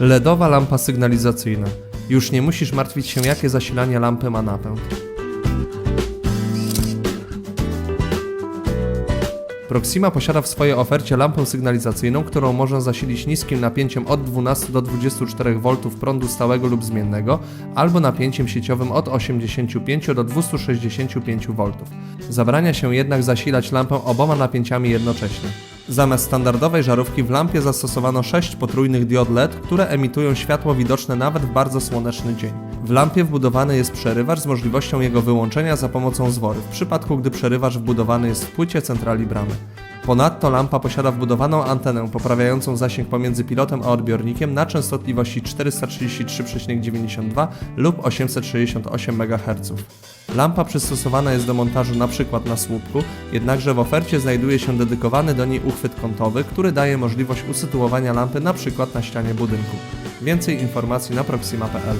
LEDowa lampa sygnalizacyjna. Już nie musisz martwić się, jakie zasilanie lampy ma napęd. Proxima posiada w swojej ofercie lampę sygnalizacyjną, którą można zasilić niskim napięciem od 12 do 24 V prądu stałego lub zmiennego, albo napięciem sieciowym od 85 do 265 V. Zabrania się jednak zasilać lampę oboma napięciami jednocześnie. Zamiast standardowej żarówki w lampie zastosowano 6 potrójnych diod LED, które emitują światło widoczne nawet w bardzo słoneczny dzień. W lampie wbudowany jest przerywacz z możliwością jego wyłączenia za pomocą zwory, w przypadku gdy przerywacz wbudowany jest w płycie centrali bramy. Ponadto lampa posiada wbudowaną antenę poprawiającą zasięg pomiędzy pilotem a odbiornikiem na częstotliwości 433,92 lub 868 MHz. Lampa przystosowana jest do montażu np. na słupku, jednakże w ofercie znajduje się dedykowany do niej uchwyt kątowy, który daje możliwość usytuowania lampy np. na ścianie budynku. Więcej informacji na proxima.pl